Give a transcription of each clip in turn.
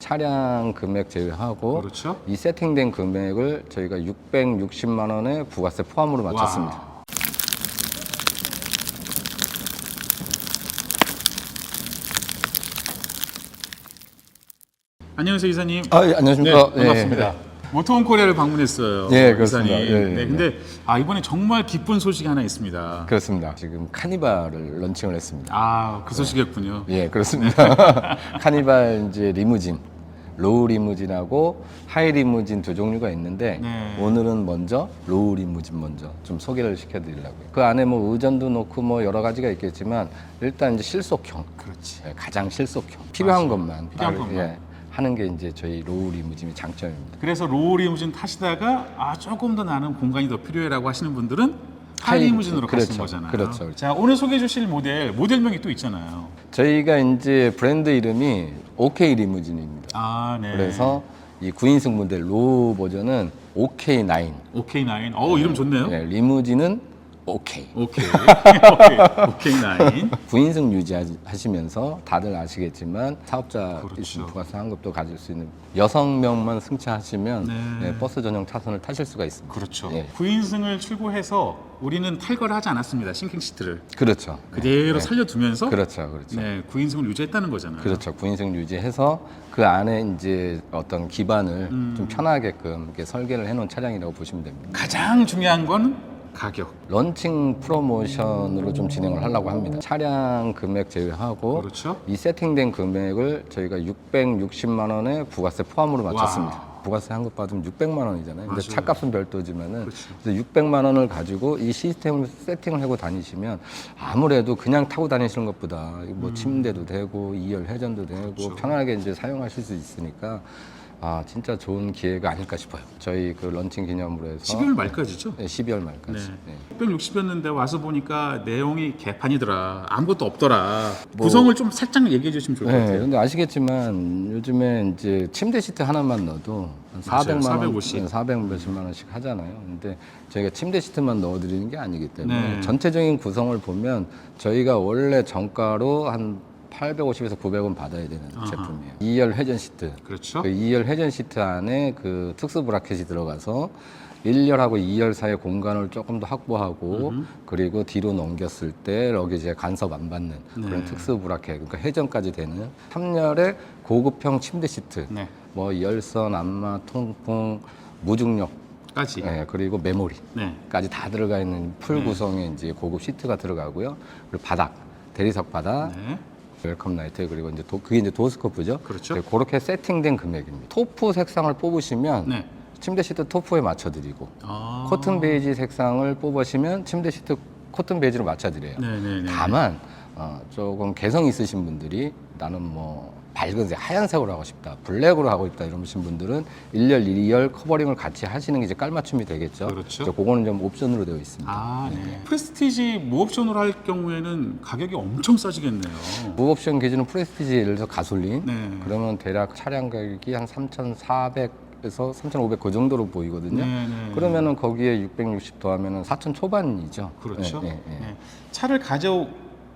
차량 금액 제외하고 그렇죠. 이 세팅된 금액을 저희가 660만 원에 부가세 포함으로 맞췄습니다. 와. 안녕하세요 이사님. 아, 예, 안녕하십니까? 네, 반갑습니다. 모토홈 코리아를 방문했어요. 예, 그렇습니다. 이사님. 예, 예, 네, 예. 근데 아 이번에 정말 기쁜 소식이 하나 있습니다. 그렇습니다. 지금 카니발을 런칭을 했습니다. 아, 그 소식이었군요. 예, 그렇습니다. 카니발 이제 리무진, 로우 리무진하고 하이 리무진 두 종류가 있는데 네. 오늘은 먼저 로우 리무진 먼저 좀 소개를 시켜드리려고요. 그 안에 뭐 의전도 놓고 뭐 여러 가지가 있겠지만 일단 이제 실속형, 그렇지. 예, 가장 실속형, 필요한 맞아요. 것만 필요한 빠르게, 것만. 예, 하는 게 이제 저희 로우 리무진의 장점입니다. 그래서 로우 리무진 타시다가 아 조금 더 나는 공간이 더 필요해라고 하시는 분들은 하이 하이 리무진으로 그렇죠. 가시는 거잖아요. 그렇죠. 자 오늘 소개해 주실 모델 모델명이 또 있잖아요. 저희가 이제 브랜드 이름이 OK 리무진입니다. 아 네. 그래서 이 9인승 모델 로우 버전은 OK9. 오케이 나인. 어 이름 좋네요. 네, 리무진은 OK. 오케이. 오케이. 오케이 나인. 9인승 유지하시면서 다들 아시겠지만 사업자 그렇죠. 있으면 부가세 환급도 가질 수 있는 여성 명만 승차하시면 네. 네, 버스 전용 차선을 타실 수가 있습니다. 그렇죠. 예. 9인승을 출고해서 우리는 탈거를 하지 않았습니다. 싱킹 시트를 그렇죠. 그대로 네. 살려두면서 그렇죠. 그렇죠. 네 9인승을 유지했다는 거잖아요. 그렇죠. 9인승 유지해서 그 안에 이제 어떤 기반을 음. 좀 편하게끔 이렇게 설계를 해놓은 차량이라고 보시면 됩니다. 가장 중요한 건 가격. 런칭 프로모션으로 좀 진행을 하려고 합니다. 차량 금액 제외하고 그렇죠. 이 세팅된 금액을 저희가 660만 원에 부가세 포함으로 맞췄습니다. 와. 부가세 환급 받으면 600만 원이잖아요. 근데 맞아요. 차값은 별도지만은 그렇죠. 그래서 600만 원을 가지고 이 시스템을 세팅을 하고 다니시면 아무래도 그냥 타고 다니시는 것보다 뭐 침대도 되고 2열 회전도 되고 음. 그렇죠. 편하게 이제 사용하실 수 있으니까 아 진짜 좋은 기회가 아닐까 싶어요. 저희 그 런칭 기념으로 해서 12월 말까지죠. 네, 12월 말까지. 네. 네. 660였는데 와서 보니까 내용이 개판이더라. 아무것도 없더라. 뭐- 구성을 좀 살짝 얘기해 주시면 좋을 것 네, 같아요. 근데 아시겠지만 요즘에 이제 침대 시트 하나만 넣어도 한 맞아요. 400만 원, 450. 400 몇십만 원씩 하잖아요. 근데 저희가 침대 시트만 넣어드리는 게 아니기 때문에 네. 전체적인 구성을 보면 저희가 원래 정가로 한 850에서 900원 받아야 되는 아하. 제품이에요. 2열 회전 시트. 그렇죠. 그 2열 회전 시트 안에 그 특수 브라켓이 들어가서 1열하고 2열 사이 공간을 조금 더 확보하고 그리고 뒤로 넘겼을 때 러기지에 간섭 안 받는 그런 네. 특수 브라켓 그러니까 회전까지 되는 3열의 고급형 침대 시트 네. 뭐 열선, 안마, 통풍, 무중력 까지. 예, 그리고 메모리 네. 까지 다 들어가 있는 풀 구성의 이제 고급 시트가 들어가고요. 그리고 바닥, 대리석 바닥, 네. 웰컴 라이트 그리고 이제 도, 그게 이제 도어스코프죠. 그렇죠. 네, 그렇게 세팅된 금액입니다. 토프 색상을 뽑으시면 네. 침대 시트 토프에 맞춰드리고 아. 코튼 베이지 색상을 뽑으시면 침대 시트 코튼 베이지로 맞춰드려요. 네, 네, 네. 다만 어, 조금 개성 있으신 분들이 나는 뭐 밝은색 하얀색으로 하고 싶다 블랙으로 하고 싶다 이러신 분들은 1열 2열 커버링을 같이 하시는 게 이제 깔맞춤이 되겠죠 그렇죠. 그거는 좀 옵션으로 되어 있습니다 아, 네. 프레스티지 무옵션으로 할 경우에는 가격이 엄청 싸지겠네요. 무옵션 기준은 프레스티지 예를 들어서 가솔린 네. 그러면 대략 차량 가격이 한 3,400 에서 3,500 그 정도로 보이거든요 네, 네. 그러면은 거기에 660 더하면은 4,000 초반이죠 그렇죠. 네, 네, 네. 네. 차를 가져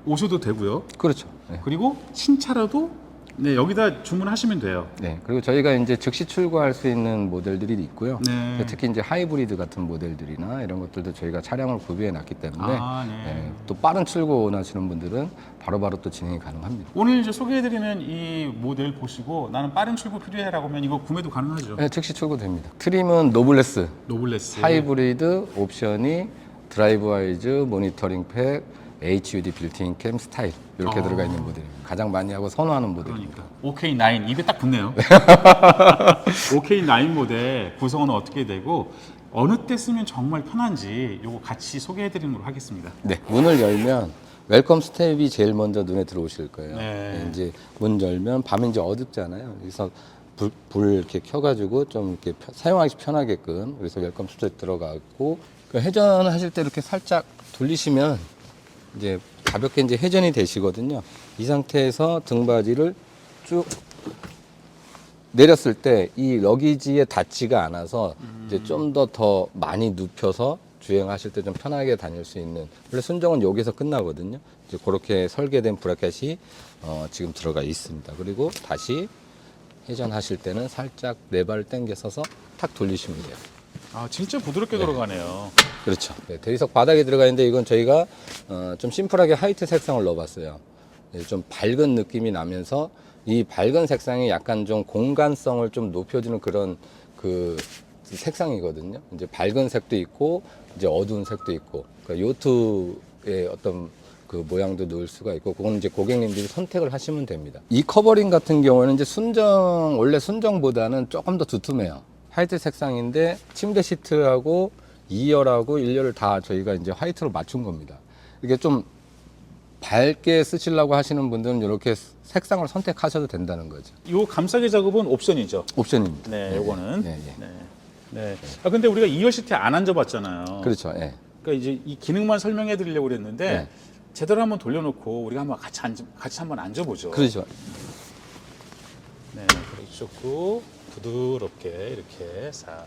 오셔도 되고요. 그렇죠 네. 그리고 신차라도 네, 여기다 주문하시면 돼요. 네, 그리고 저희가 이제 즉시 출고할 수 있는 모델들이 있고요. 네. 특히 이제 하이브리드 같은 모델들이나 이런 것들도 저희가 차량을 구비해 놨기 때문에 아, 네. 네, 또 빠른 출고 원하시는 분들은 바로바로 또 진행이 가능합니다. 오늘 이제 소개해드리는 이 모델 보시고 나는 빠른 출고 필요해라고 하면 이거 구매도 가능하죠. 네, 즉시 출고됩니다. 트림은 노블레스, 노블레스. 하이브리드 옵션이 드라이브 와이즈, 모니터링 팩, HUD 빌트인 캠 스타일 이렇게 아. 들어가 있는 모델입니다. 가장 많이 하고 선호하는 모델입니다. 그러니까 OK9 입에 딱 붙네요. OK9 모델 구성은 어떻게 되고 어느 때 쓰면 정말 편한지 요거 같이 소개해 드리는 걸로 하겠습니다. 네, 문을 열면 웰컴 스텝이 제일 먼저 눈에 들어오실 거예요. 네. 네, 이제 문 열면 밤에 이제 어둡잖아요. 그래서 불, 불 이렇게 켜가지고 좀 이렇게 펴- 사용하기 편하게끔 그래서 웰컴 스텝 들어가고 그 회전하실 때 이렇게 살짝 돌리시면 이제 가볍게 이제 회전이 되시거든요. 이 상태에서 등받이를 쭉 내렸을 때 이 러기지에 닿지가 않아서 이제 좀 더 더 많이 눕혀서 주행하실 때 좀 편하게 다닐 수 있는 원래 순정은 여기서 끝나거든요. 이제 그렇게 설계된 브라켓이 어, 지금 들어가 있습니다. 그리고 다시 회전하실 때는 살짝 네 발 당겨 서서 탁 돌리시면 돼요. 아 진짜 부드럽게 돌아가네요. 그렇죠. 네, 대리석 바닥에 들어가 있는데 이건 저희가 어, 좀 심플하게 화이트 색상을 넣어봤어요. 네, 좀 밝은 느낌이 나면서 이 밝은 색상이 약간 좀 공간성을 좀 높여주는 그런 그 색상이거든요. 이제 밝은 색도 있고 이제 어두운 색도 있고 그러니까 요트의 어떤 그 모양도 넣을 수가 있고 그건 이제 고객님들이 선택을 하시면 됩니다. 이 커버링 같은 경우는 이제 순정 원래 순정보다는 조금 더 두툼해요. 화이트 색상인데 침대 시트하고 2열하고 1열을 다 저희가 이제 화이트로 맞춘 겁니다. 이게 좀 밝게 쓰시려고 하시는 분들은 이렇게 색상을 선택하셔도 된다는 거죠. 이 감싸기 작업은 옵션이죠. 옵션입니다. 네, 요거는. 네, 네. 네. 네. 아 근데 우리가 2열 시트에 안 앉아봤잖아요. 그렇죠. 예. 그러니까 이제 이 기능만 설명해 드리려고 그랬는데 네. 제대로 한번 돌려놓고 우리가 한번 같이 앉 같이 한번 앉아보죠. 그렇죠. 네, 좋고 부드럽게 이렇게 싹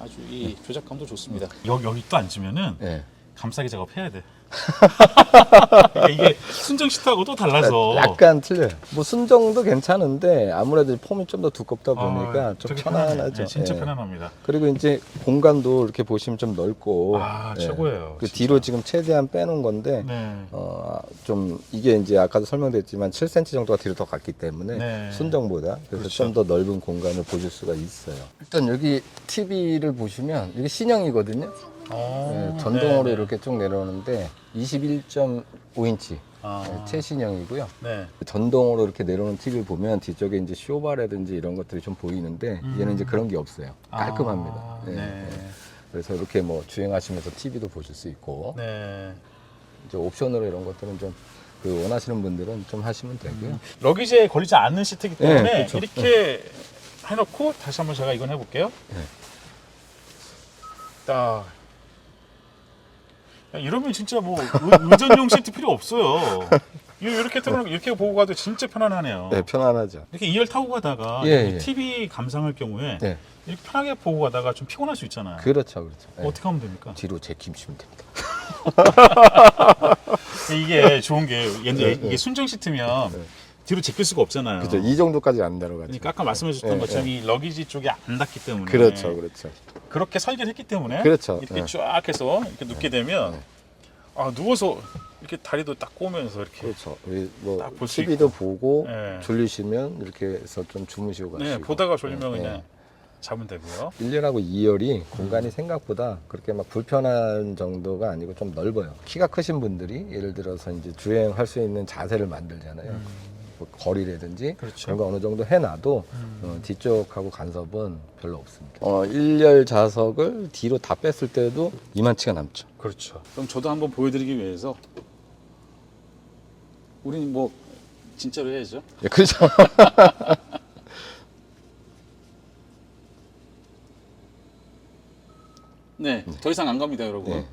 아주 이 조작감도 좋습니다. 여기 여기 또 앉으면은 예. 감싸기 작업 해야 돼. 그러니까 이게 순정 시트하고 또 달라서 약간 틀려요. 뭐 순정도 괜찮은데 아무래도 폼이 좀 더 두껍다 아, 보니까 좀 되게 편안하죠. 네, 진짜 예. 편안합니다. 그리고 이제 공간도 이렇게 보시면 좀 넓고 아, 예. 최고예요, 그 진짜. 뒤로 지금 최대한 빼놓은 건데 네. 어, 좀 이게 이제 아까도 설명드렸지만 7cm 정도가 뒤로 더 갔기 때문에 네. 순정보다 그래서 그렇죠. 좀 더 넓은 공간을 보실 수가 있어요. 일단 여기 TV를 보시면 이게 신형이거든요. 어, 네, 전동으로 네, 네. 이렇게 쭉 내려오는데 21.5인치 아, 최신형이고요. 네. 전동으로 이렇게 내려오는 TV를 보면 뒤쪽에 이제 쇼바라든지 이런 것들이 좀 보이는데 얘는 이제 그런 게 없어요. 깔끔합니다. 음. 아, 네, 네. 네. 그래서 이렇게 뭐 주행하시면서 TV도 보실 수 있고 네. 이제 옵션으로 이런 것들은 좀그 원하시는 분들은 좀 하시면 되고요. 러기지에 걸리지 않는 시트이기 때문에 네, 그렇죠. 이렇게 해놓고 다시 한번 제가 이건 해볼게요. 네. 딱. 야, 이러면 진짜 뭐 의- 의전용 시트 필요 없어요. 이- 이렇게 틀어놓고 이렇게 보고 가도 진짜 편안하네요. 네, 편안하죠. 이렇게 2열 타고 가다가 예, 예. TV 감상할 경우에 네, 이렇게 편하게 보고 가다가 좀 피곤할 수 있잖아요. 그렇죠, 그렇죠. 네. 어떻게 하면 됩니까? 뒤로 제끼시면 됩니다. 이게 좋은 게 얘는 네, 이게 네. 순정 시트면 네. 뒤로 제낄 수가 없잖아요. 그렇죠. 이 정도까지 안 내려가죠. 그러니까 아까 말씀해 주셨던 네, 것처럼 이 러기지 쪽이 안 닿기 때문에 그렇죠, 그렇죠. 그렇게 설계를 했기 때문에 그렇죠. 이렇게 네. 쫙 해서 이렇게 눕게 되면 네. 아 누워서 이렇게 다리도 딱 꼬면서 이렇게 그렇죠. 우리 뭐 딱볼수 TV도 보고 네. 졸리시면 이렇게 해서 좀 주무시고 가시고. 네, 보다가 졸리면 네, 그냥 네. 자면 되고요. 1열하고 2열이 음. 공간이 생각보다 그렇게 막 불편한 정도가 아니고 좀 넓어요. 키가 크신 분들이 예를 들어서 이제 주행할 수 있는 자세를 만들잖아요. 뭐 거리라든지 음. 그렇죠. 그런 거 어느 정도 해놔도 음. 어, 뒤쪽하고 간섭은 별로 없습니다. 어, 1열 좌석을 뒤로 다 뺐을 때도 이만치가 남죠. 그렇죠. 그럼 저도 한번 보여드리기 위해서 우리는 뭐 진짜로 해야죠. 예, 그렇죠. 네, 더 이상 안 갑니다, 여러분. 네.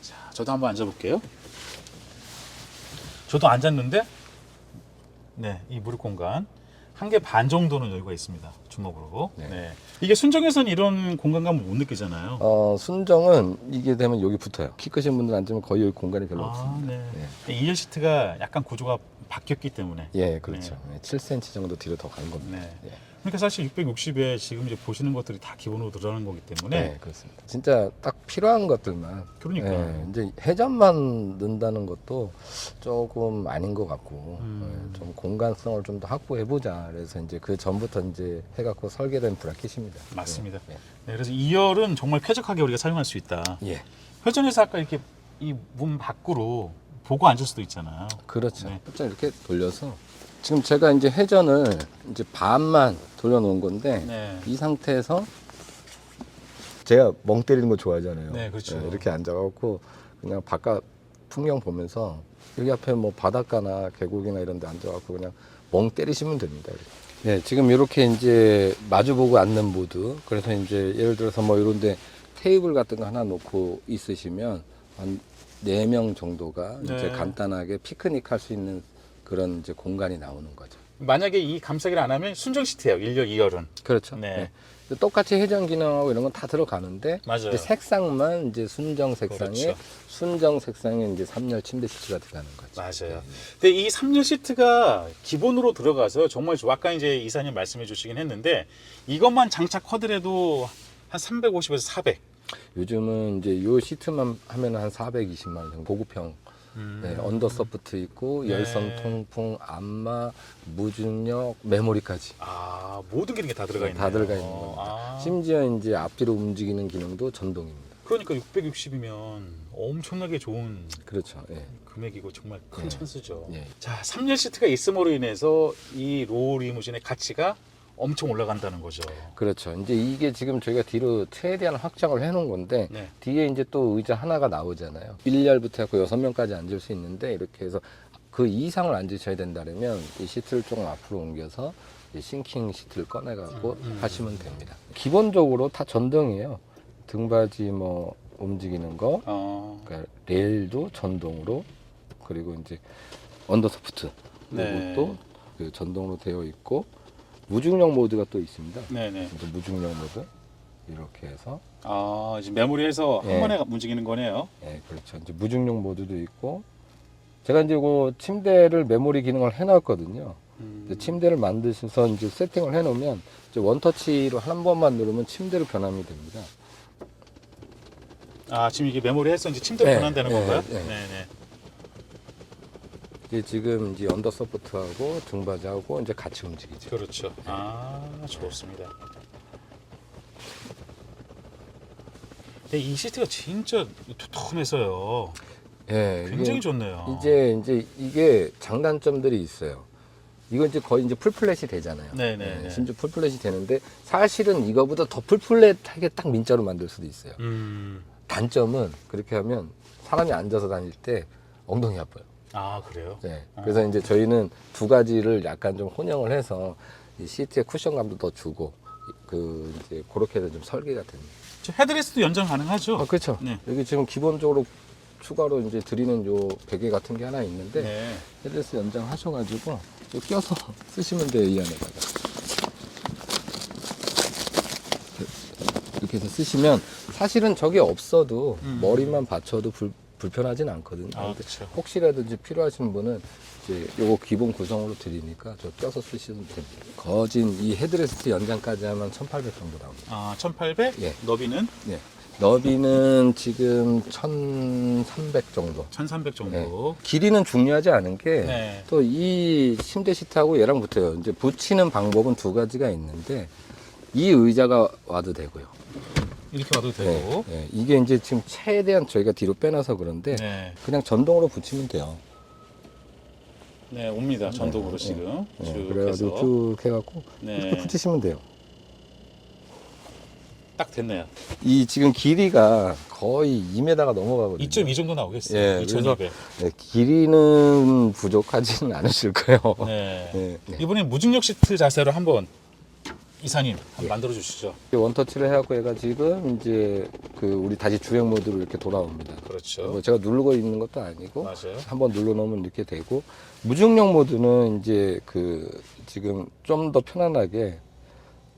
자, 저도 한번 앉아볼게요. 저도 앉았는데, 네, 이 무릎 공간 한 개 반 정도는 여유가 있습니다. 주먹으로. 네. 네. 이게 순정에서는 이런 공간감을 못 느끼잖아요. 어, 순정은 이게 되면 여기 붙어요. 키 크신 분들 앉으면 거의 여기 공간이 별로 없습니다. 아, 네. 이 2열 시트가 약간 구조가 바뀌었기 때문에. 예, 그렇죠. 7cm 정도 뒤로 더간 겁니다. 네. 예. 그러니까 사실 660에 지금 이제 보시는 것들이 다 기본으로 들어가는 거기 때문에 네, 그렇습니다. 진짜 딱 필요한 것들만. 그러니까. 예, 이제 회전만 넣는다는 것도 조금 아닌 것 같고 음. 예, 좀 공간성을 좀 더 확보해 보자. 그래서 이제 그 전부터 이제 해갖고 설계된 브라켓입니다. 맞습니다. 예, 네, 그래서 2열은 정말 쾌적하게 우리가 사용할 수 있다. 예. 예, 회전에서 아까 이렇게 이 문 밖으로 보고 앉을 수도 있잖아요. 그렇죠. 네. 살짝 이렇게 돌려서 지금 제가 이제 회전을 이제 반만 돌려놓은 건데 네. 이 상태에서 제가 멍 때리는 거 좋아하잖아요. 네, 그렇죠. 이렇게 앉아갖고 그냥 바깥 풍경 보면서 여기 앞에 뭐 바닷가나 계곡이나 이런 데 앉아갖고 그냥 멍 때리시면 됩니다. 네, 지금 이렇게 이제 마주보고 앉는 모드. 그래서 이제 예를 들어서 뭐 이런 데 테이블 같은 거 하나 놓고 있으시면 한 네 명 정도가 이제 네. 간단하게 피크닉 할 수 있는 그런 이제 공간이 나오는 거죠. 만약에 이 감싸기를 안 하면 순정 시트예요. 1열, 2열은. 그렇죠. 네. 네. 똑같이 회전 기능하고 이런 건 다 들어가는데 맞아요. 이제 색상만 이제 순정 색상에 그렇죠. 순정 색상에 이제 3열 침대 시트가 들어가는 거죠. 맞아요. 근데 이 3열 시트가 기본으로 들어가서 정말 좋아. 아까 이제 이사님 말씀해 주시긴 했는데 이것만 장착하더라도 한 350에서 400. 요즘은 이제 요 시트만 하면 한 420만 원 정도 고급형 네, 언더서프트 있고 음. 네. 열선 통풍 안마 무중력 메모리까지 아 모든 기능이 다 들어가 있네요. 다 들어가 있는 겁니다. 아, 심지어 이제 앞뒤로 움직이는 기능도 전동입니다. 그러니까 660이면 엄청나게 좋은 그렇죠. 예. 금액이고 정말 큰 네. 찬스죠. 예. 자, 3열 시트가 있음으로 인해서 이 로우 리무진의 가치가 엄청 올라간다는 거죠. 그렇죠. 이제 이게 지금 저희가 뒤로 최대한 확장을 해놓은 건데 네. 뒤에 이제 또 의자 하나가 나오잖아요. 1열부터 해서 6명까지 앉을 수 있는데 이렇게 해서 그 이상을 앉으셔야 된다면 이 시트를 조금 앞으로 옮겨서 이 싱킹 시트를 꺼내갖고 음, 음. 하시면 됩니다. 기본적으로 다 전동이에요. 등받이 뭐 움직이는 거, 어, 그러니까 레일도 전동으로 그리고 이제 언더소프트 그리고 네. 또그 전동으로 되어 있고 무중력 모드가 또 있습니다. 네네. 무중력 모드 이렇게 해서 아, 지금 메모리에서 한 예. 번에 움직이는 거네요. 예 그렇죠. 이제 무중력 모드도 있고 제가 이제 그 침대를 메모리 기능을 해놨거든요. 음, 이제 침대를 만드셔서 이제 세팅을 해놓으면 이제 원터치로 한 번만 누르면 침대로 변함이 됩니다. 아, 지금 이게 메모리에서 이제 침대로 네, 변환되는 네, 건가요? 네. 네네. 이게 지금 이제 언더 서포트하고 등받이하고 이제 같이 움직이죠. 그렇죠. 아, 좋습니다. 근데 이 시트가 진짜 두툼해서요. 예, 이게 굉장히 좋네요. 이제 이제 이게 장단점들이 있어요. 이거 이제 거의 이제 풀플랫이 되잖아요. 네네네. 예, 심지어 풀플랫이 되는데 사실은 이거보다 더 풀플랫하게 딱 민자로 만들 수도 있어요. 음, 단점은 그렇게 하면 사람이 앉아서 다닐 때 엉덩이 아파요. 아 그래요? 네. 그래서 이제 저희는 두 가지를 약간 좀 혼용을 해서 이 시트에 쿠션감도 더 주고 그 이제 그렇게 해서 좀 설계가 됩니다. 저 헤드레스트도 연장 가능하죠? 아, 그렇죠. 네. 여기 지금 기본적으로 추가로 이제 드리는 요 베개 같은 게 하나 있는데 네. 헤드레스 연장 하셔가지고 또 껴서 쓰시면 돼요 이 안에다가 이렇게 해서 쓰시면 사실은 저게 없어도 음. 머리만 받쳐도 불, 불편하진 않거든요. 아, 그쵸. 혹시라도 이제 필요하신 분은 이제 요거 기본 구성으로 드리니까 저 껴서 쓰시면 됩니다. 거진 이 헤드레스트 연장까지 하면 1,800 정도 나옵니다. 아, 1800? 예. 너비는 네. 너비는 지금 1,300 정도. 1300 정도. 네. 길이는 중요하지 않은 게 네. 또 이 침대 시트하고 얘랑 붙어요. 이제 붙이는 방법은 두 가지가 있는데 이 의자가 와도 되고요. 이렇게 와도 되고. 네, 네. 이게 이제 지금 최대한 저희가 뒤로 빼놔서 그런데 네. 그냥 전동으로 붙이면 돼요. 네, 옵니다. 전동으로 네, 지금 네, 쭉 그래가지고 해서 쭉 해갖고 네. 이렇게 붙이시면 돼요. 딱 됐네요. 이 지금 길이가 거의 2m가 넘어가거든요. 2.2 정도 나오겠어요. 예, 2200. 네, 길이는 부족하지는 않으실 거예요. 네. 네, 네. 이번엔 무중력 시트 자세로 한번 이사님 한번 만들어 주시죠. 원터치를 해갖고 얘가 지금 이제 그 우리 다시 주행 모드로 이렇게 돌아옵니다. 그렇죠. 뭐 제가 누르고 있는 것도 아니고 맞아요. 한번 눌러놓으면 이렇게 되고 무중력 모드는 이제 그 지금 좀 더 편안하게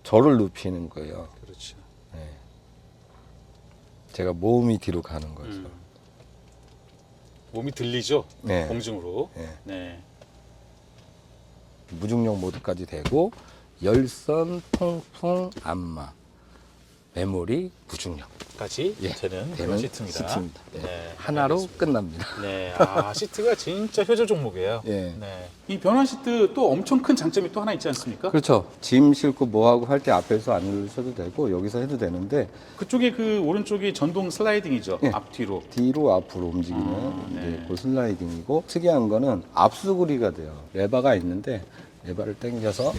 저를 눕히는 거예요. 그렇죠. 제가 몸이 뒤로 가는 거죠. 음. 몸이 들리죠? 네. 공중으로. 네. 네. 무중력 모드까지 되고 열선, 통풍, 안마, 메모리, 무중력 까지 예, 되는 그런 되는 시트입니다. 시트입니다. 네. 네, 하나로 알겠습니다. 끝납니다. 네, 아 시트가 진짜 효자 종목이에요. 예. 네. 이 변환 시트 또 엄청 큰 장점이 또 하나 있지 않습니까? 그렇죠. 짐 싣고 뭐하고 할 때 앞에서 안 누르셔도 되고 여기서 해도 되는데 그쪽에 그 오른쪽이 전동 슬라이딩이죠. 예. 앞뒤로. 뒤로 앞으로 움직이는 아, 이제 네. 그 슬라이딩이고 특이한 거는 압수구리가 돼요. 레바가 있는데 레바를 당겨서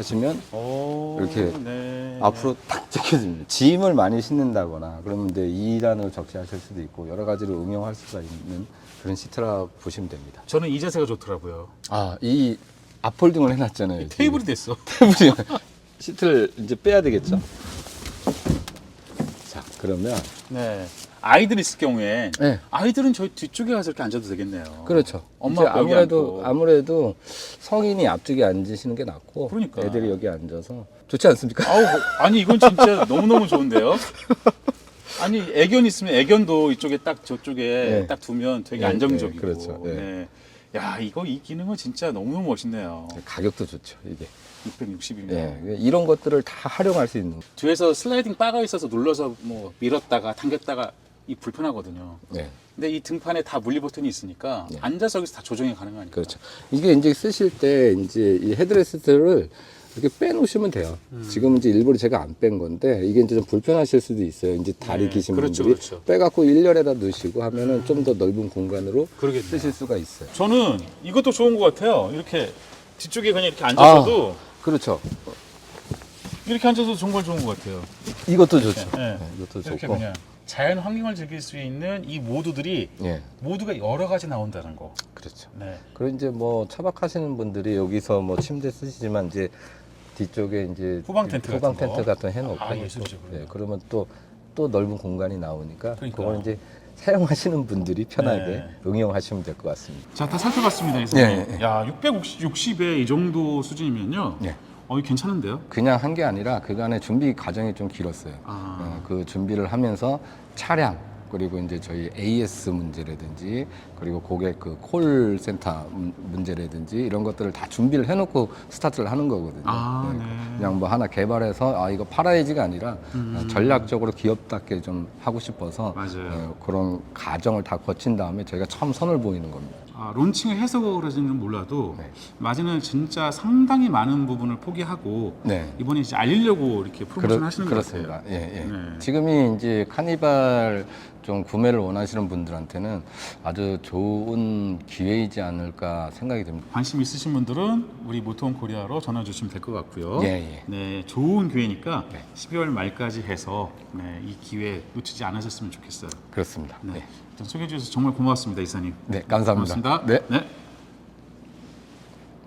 하시면 오, 이렇게 네. 앞으로 탁 찍혀집니다. 짐을 많이 싣는다거나 그러면 이제 2단으로 적시하실 수도 있고 여러 가지로 응용할 수가 있는 그런 시트라 보시면 됩니다. 저는 이 자세가 좋더라고요. 아, 이 앞폴딩을 해놨잖아요. 테이블이 됐어. 테이블이 시트를 이제 빼야 되겠죠? 자, 그러면 네. 아이들이 있을 경우에 네. 아이들은 저희 뒤쪽에 가서 이렇게 앉아도 되겠네요. 그렇죠. 엄마 아무래도. 아무래도 성인이 앞쪽에 앉으시는 게 낫고 그러니까. 애들이 여기 앉아서 좋지 않습니까? 아우 아니 이건 진짜 너무 너무 좋은데요. 아니 애견 있으면 애견도 이쪽에 딱 저쪽에 네. 딱 두면 되게 네, 안정적이고. 네, 그렇죠. 네. 네. 야 이거 이 기능은 진짜 너무 너무 멋있네요. 가격도 좋죠 이게. 660이면 예, 이런 것들을 다 활용할 수 있는. 뒤에서 슬라이딩 바가 있어서 눌러서 뭐 밀었다가 당겼다가 이 불편하거든요. 네, 근데 이 등판에 다 물리 버튼이 있으니까 네. 앉아서 여기서 다 조정이 가능하니까. 그렇죠. 이게 이제 쓰실 때 이제 이 헤드레스트를 이렇게 빼놓으시면 돼요. 음. 지금 이제 일부러 제가 안 뺀 건데 이게 이제 좀 불편하실 수도 있어요. 이제 다리 네, 기신 그렇죠, 분들이 그렇죠. 빼갖고 일렬에다 넣으시고 하면은 좀더 넓은 공간으로 그러겠네요. 쓰실 수가 있어요. 저는 이것도 좋은 것 같아요. 이렇게 뒤쪽에 그냥 이렇게 앉아서도 그렇죠. 이렇게 앉아서 정말 좋은 것 같아요. 이것도 좋죠. 네. 네, 이것도 좋고. 그냥 자연 환경을 즐길 수 있는 이 모드들이 예, 모두가 여러 가지 나온다는 거. 그렇죠. 네. 그리고 이제 뭐 차박하시는 분들이 여기서 뭐 침대 쓰시지만 이제 뒤쪽에 이제 후방 텐트 후방 같은 거. 텐트 같은 거 해놓고 아, 예술이죠, 또, 그러면. 네, 그러면 또 또 넓은 공간이 나오니까 그러니까요. 그걸 이제 사용하시는 분들이 편하게 네. 응용하시면 될 것 같습니다. 자, 다 살펴봤습니다, 이사님. 예, 예. 야, 660에 이 정도 수준이면요. 예. 어, 이 괜찮은데요? 그냥 한 게 아니라 그간의 준비 과정이 좀 길었어요. 아. 어, 그 준비를 하면서 차량 그리고 이제 저희 AS 문제라든지 그리고 고객 그 콜센터 문- 문제라든지 이런 것들을 다 준비를 해놓고 스타트를 하는 거거든요. 아, 네, 네. 그냥 뭐 하나 개발해서 아 이거 팔아야지가 아니라 음. 어, 전략적으로 기업답게 좀 하고 싶어서 맞아요. 어, 그런 과정을 다 거친 다음에 저희가 처음 선을 보이는 겁니다. 아, 론칭을 해서 그러지는 몰라도 네. 마진은 진짜 상당히 많은 부분을 포기하고 네. 이번에 이제 알리려고 이렇게 프로모션 그렇- 하시는 것 그렇습니다. 같아요. 예, 예. 네. 지금이 이제 카니발 좀 구매를 원하시는 분들한테는 아주 좋은 기회이지 않을까 생각이 듭니다. 관심 있으신 분들은 우리 모토홈 코리아로 전화 주시면 될 것 같고요. 예, 예. 네, 좋은 기회니까 네. 12월 말까지 해서 네, 이 기회 놓치지 않으셨으면 좋겠어요. 그렇습니다. 네. 네, 일단 소개해 주셔서 정말 고맙습니다, 이사님. 네 감사합니다. 고맙습니다. 네. 네.